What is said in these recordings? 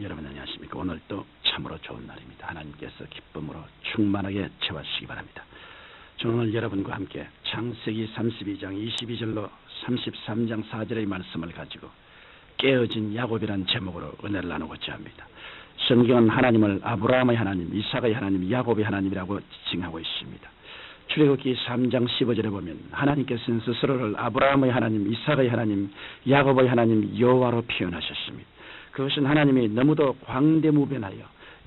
여러분 안녕하십니까? 오늘도 참으로 좋은 날입니다. 하나님께서 기쁨으로 충만하게 채워주시기 바랍니다. 저는 오늘 여러분과 함께 창세기 32장 22절로 33장 4절의 말씀을 가지고 깨어진 야곱이라는 제목으로 은혜를 나누고자 합니다. 성경은 하나님을 아브라함의 하나님, 이삭의 하나님, 야곱의 하나님이라고 지칭하고 있습니다. 출애굽기 3장 15절에 보면 하나님께서는 스스로를 아브라함의 하나님, 이삭의 하나님, 야곱의 하나님 여호와로 표현하셨습니다. 그것은 하나님이 너무도 광대무변하여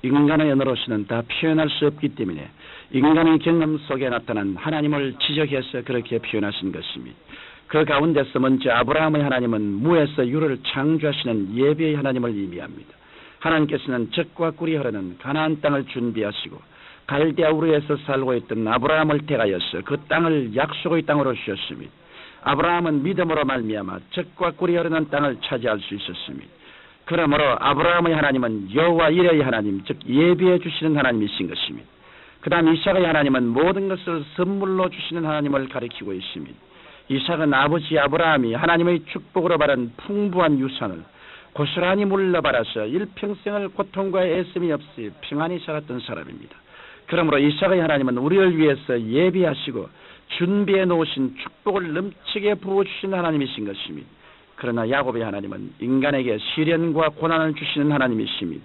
인간의 언어로서는 다 표현할 수 없기 때문에 인간의 경험 속에 나타난 하나님을 지적해서 그렇게 표현하신 것입니다. 그 가운데서 먼저 아브라함의 하나님은 무에서 유를 창조하시는 예배의 하나님을 의미합니다. 하나님께서는 적과 꿀이 흐르는 가나안 땅을 준비하시고 갈대아 우르에서 살고 있던 아브라함을 택하여서 그 땅을 약속의 땅으로 주셨습니다. 아브라함은 믿음으로 말미암아 적과 꿀이 흐르는 땅을 차지할 수 있었습니다. 그러므로 아브라함의 하나님은 여호와 이레의 하나님, 즉 예비해 주시는 하나님이신 것입니다. 그 다음 이삭의 하나님은 모든 것을 선물로 주시는 하나님을 가리키고 있습니다. 이삭은 아버지 아브라함이 하나님의 축복으로 받은 풍부한 유산을 고스란히 물러받아서 일평생을 고통과 애씀이 없이 평안히 살았던 사람입니다. 그러므로 이삭의 하나님은 우리를 위해서 예비하시고 준비해 놓으신 축복을 넘치게 부어주신 하나님이신 것입니다. 그러나 야곱의 하나님은 인간에게 시련과 고난을 주시는 하나님이십니다.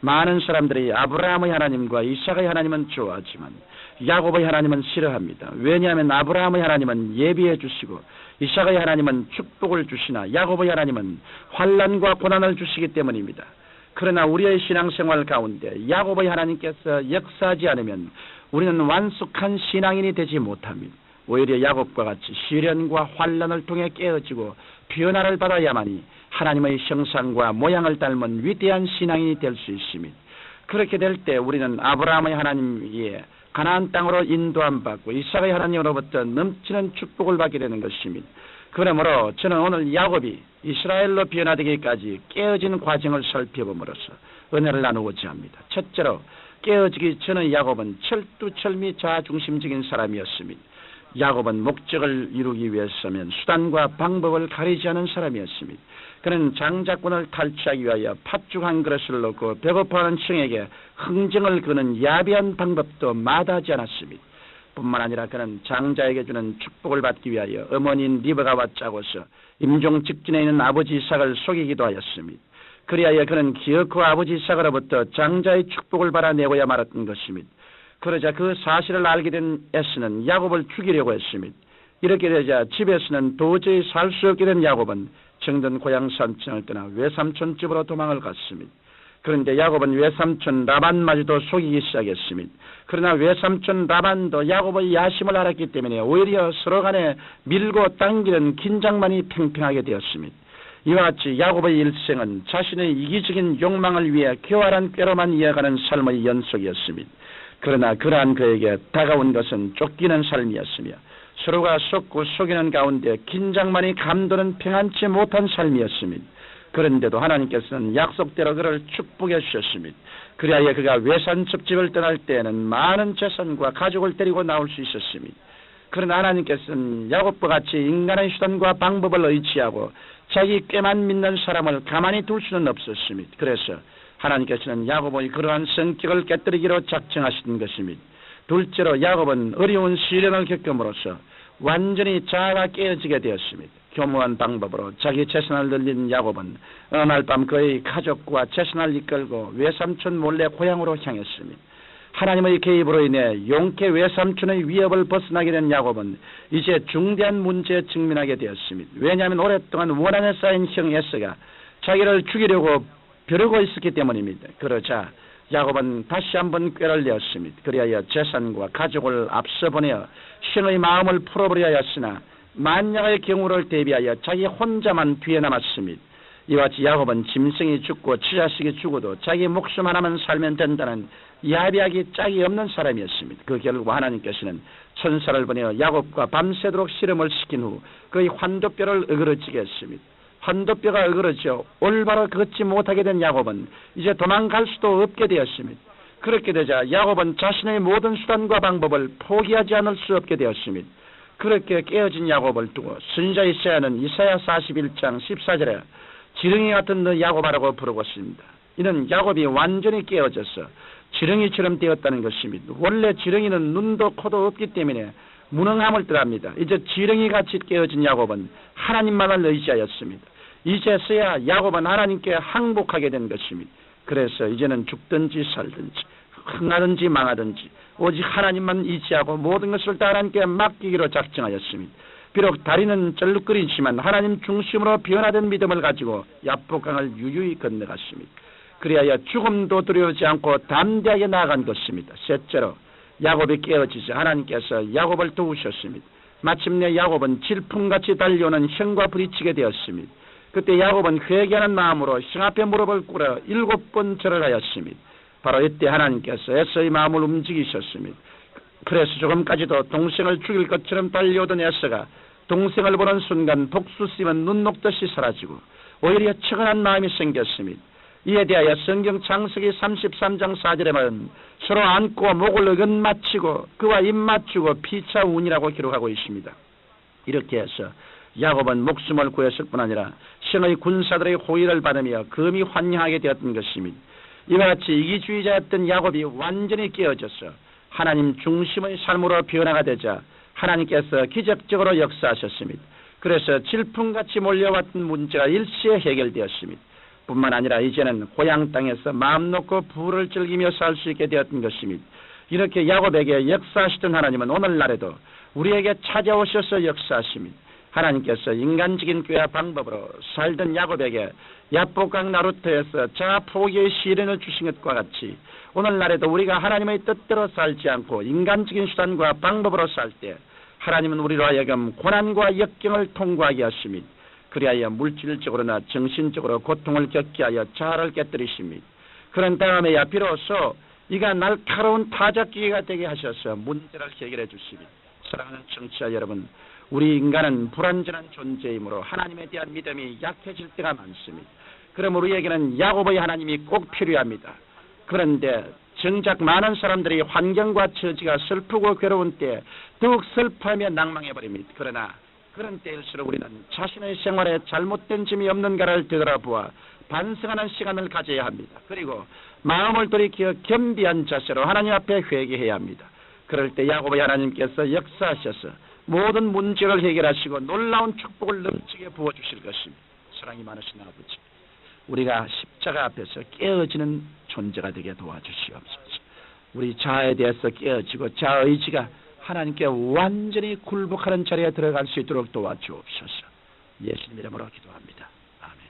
많은 사람들이 아브라함의 하나님과 이삭의 하나님은 좋아하지만 야곱의 하나님은 싫어합니다. 왜냐하면 아브라함의 하나님은 예비해 주시고 이삭의 하나님은 축복을 주시나 야곱의 하나님은 환란과 고난을 주시기 때문입니다. 그러나 우리의 신앙생활 가운데 야곱의 하나님께서 역사하지 않으면 우리는 완숙한 신앙인이 되지 못합니다. 오히려 야곱과 같이 시련과 환란을 통해 깨어지고 변화를 받아야만이 하나님의 형상과 모양을 닮은 위대한 신앙인이 될 수 있습니다. 그렇게 될 때 우리는 아브라함의 하나님 위에 가나안 땅으로 인도함 받고 이삭의 하나님으로부터 넘치는 축복을 받게 되는 것입니다. 그러므로 저는 오늘 야곱이 이스라엘로 변화되기까지 깨어지는 과정을 살펴봄으로써 은혜를 나누고자 합니다. 첫째로 깨어지기 전의 야곱은 철두철미 자중심적인 사람이었습니다. 야곱은 목적을 이루기 위해서면 수단과 방법을 가리지 않은 사람이었습니다. 그는 장자권을 탈취하기 위하여 팥죽 한 그릇을 넣고 배고파하는 청에게 흥정을 그는 야비한 방법도 마다하지 않았습니다. 뿐만 아니라 그는 장자에게 주는 축복을 받기 위하여 어머니인 리버가와 짜고서 임종 직진에 있는 아버지 이삭을 속이기도 하였습니다. 그리하여 그는 기어코 아버지 이삭으로부터 장자의 축복을 받아내고야 말았던 것입니다. 그러자 그 사실을 알게 된 에스는 야곱을 죽이려고 했습니다. 이렇게 되자 집에서는 도저히 살 수 없게 된 야곱은 정든 고향 삼촌을 떠나 외삼촌 집으로 도망을 갔습니다. 그런데 야곱은 외삼촌 라반마저도 속이기 시작했습니다. 그러나 외삼촌 라반도 야곱의 야심을 알았기 때문에 오히려 서로 간에 밀고 당기는 긴장만이 팽팽하게 되었습니다. 이와 같이 야곱의 일생은 자신의 이기적인 욕망을 위해 교활한 꾀로만 이어가는 삶의 연속이었습니다. 그러나 그러한 그에게 다가온 것은 쫓기는 삶이었으며 서로가 속고 속이는 가운데 긴장만이 감도는 평안치 못한 삶이었습니다. 그런데도 하나님께서는 약속대로 그를 축복해 주셨습니다. 그리하여 그가 외산 첩집을 떠날 때에는 많은 재산과 가족을 데리고 나올 수 있었습니다. 그러나 하나님께서는 야곱과 같이 인간의 수단과 방법을 의지하고 자기 꾀만 믿는 사람을 가만히 둘 수는 없었습니다. 그래서 하나님께서는 야곱의 그러한 성격을 깨뜨리기로 작정하신 것입니다. 둘째로 야곱은 어려운 시련을 겪음으로써 완전히 자아가 깨어지게 되었습니다. 교묘한 방법으로 자기 재산을 늘린 야곱은 어느 날 밤 그의 가족과 재산을 이끌고 외삼촌 몰래 고향으로 향했습니다. 하나님의 개입으로 인해 용케 외삼촌의 위협을 벗어나게 된 야곱은 이제 중대한 문제에 직면하게 되었습니다. 왜냐하면 오랫동안 원한에 쌓인 형 에스가 자기를 죽이려고 벼르고 있었기 때문입니다. 그러자 야곱은 다시 한번 꾀를 내었습니다. 그리하여 재산과 가족을 앞서 보내어 신의 마음을 풀어버려 하였으나 만약의 경우를 대비하여 자기 혼자만 뒤에 남았습니다. 이와 같이 야곱은 짐승이 죽고 치자식이 죽어도 자기 목숨 하나만 살면 된다는 야비하기 짝이 없는 사람이었습니다. 그 결국 하나님께서는 천사를 보내어 야곱과 밤새도록 실험을 시킨 후 그의 환도뼈를 어그러지게 했습니다. 환도뼈가 어그러져 올바로 걷지 못하게 된 야곱은 이제 도망갈 수도 없게 되었습니다. 그렇게 되자 야곱은 자신의 모든 수단과 방법을 포기하지 않을 수 없게 되었습니다. 그렇게 깨어진 야곱을 두고 선자 이사야는 이사야 41장 14절에 지렁이 같은 너 야곱아라고 부르고 있습니다. 이는 야곱이 완전히 깨어져서 지렁이처럼 되었다는 것입니다. 원래 지렁이는 눈도 코도 없기 때문에 무능함을 뜻합니다. 이제 지렁이 같이 깨어진 야곱은 하나님만을 의지하였습니다. 이제서야 야곱은 하나님께 항복하게 된 것입니다. 그래서 이제는 죽든지 살든지 흥하든지 망하든지 오직 하나님만 의지하고 모든 것을 다 하나님께 맡기기로 작정하였습니다. 비록 다리는 쩔룩거리지만 하나님 중심으로 변화된 믿음을 가지고 야복강을 유유히 건너갔습니다. 그리하여 죽음도 두려우지 않고 담대하게 나아간 것입니다. 셋째로 야곱이 깨어지자 하나님께서 야곱을 도우셨습니다. 마침내 야곱은 질풍같이 달려오는 형과 부딪히게 되었습니다. 그때 야곱은 회개하는 마음으로 형 앞에 무릎을 꿇어 일곱 번 절을 하였습니다. 바로 이때 하나님께서 에서의 마음을 움직이셨습니다. 그래서 조금까지도 동생을 죽일 것처럼 달려오던 에서가 동생을 보는 순간 복수 쓰면 눈 녹듯이 사라지고 오히려 측은한 마음이 생겼습니다. 이에 대하여 성경 창세기 33장 4절에 말은 서로 안고 목을 어긋 맞추고 그와 입 맞추고 피차 운이라고 기록하고 있습니다. 이렇게 해서 야곱은 목숨을 구했을 뿐 아니라 신의 군사들의 호의를 받으며 금이 환영하게 되었던 것입니다. 이와 같이 이기주의자였던 야곱이 완전히 깨어져서 하나님 중심의 삶으로 변화가 되자 하나님께서 기적적으로 역사하셨습니다. 그래서 질풍같이 몰려왔던 문제가 일시에 해결되었습니다. 뿐만 아니라 이제는 고향 땅에서 마음 놓고 부를 즐기며 살 수 있게 되었던 것입니다. 이렇게 야곱에게 역사하시던 하나님은 오늘날에도 우리에게 찾아오셔서 역사하십니다. 하나님께서 인간적인 꾀와 방법으로 살던 야곱에게 야복강 나루터에서 자 포기의 시련을 주신 것과 같이 오늘날에도 우리가 하나님의 뜻대로 살지 않고 인간적인 수단과 방법으로 살 때 하나님은 우리로 하여금 고난과 역경을 통과하게 하십니다. 그리하여 물질적으로나 정신적으로 고통을 겪게 하여 자아를 깨뜨리십니다. 그런 다음에야 비로소 이가 날카로운 타작기가 되게 하셔서 문제를 해결해 주십니다. 사랑하는 청취자 여러분, 우리 인간은 불완전한 존재이므로 하나님에 대한 믿음이 약해질 때가 많습니다. 그럼 우리에게는 야곱의 하나님이 꼭 필요합니다. 그런데 정작 많은 사람들이 환경과 처지가 슬프고 괴로운 때 더욱 슬퍼하며 낭망해버립니다. 그러나 그런 때일수록 우리는 자신의 생활에 잘못된 점이 없는가를 되돌아보아 반성하는 시간을 가져야 합니다. 그리고 마음을 돌이켜 겸비한 자세로 하나님 앞에 회개해야 합니다. 그럴 때 야곱의 하나님께서 역사하셔서 모든 문제를 해결하시고 놀라운 축복을 넘치게 부어주실 것입니다. 사랑이 많으신 아버지 우리가 십자가 앞에서 깨어지는 존재가 되게 도와주시옵소서. 우리 자아에 대해서 깨어지고 자의지가 하나님께 완전히 굴복하는 자리에 들어갈 수 있도록 도와주옵소서. 예수님 이름으로 기도합니다. 아멘.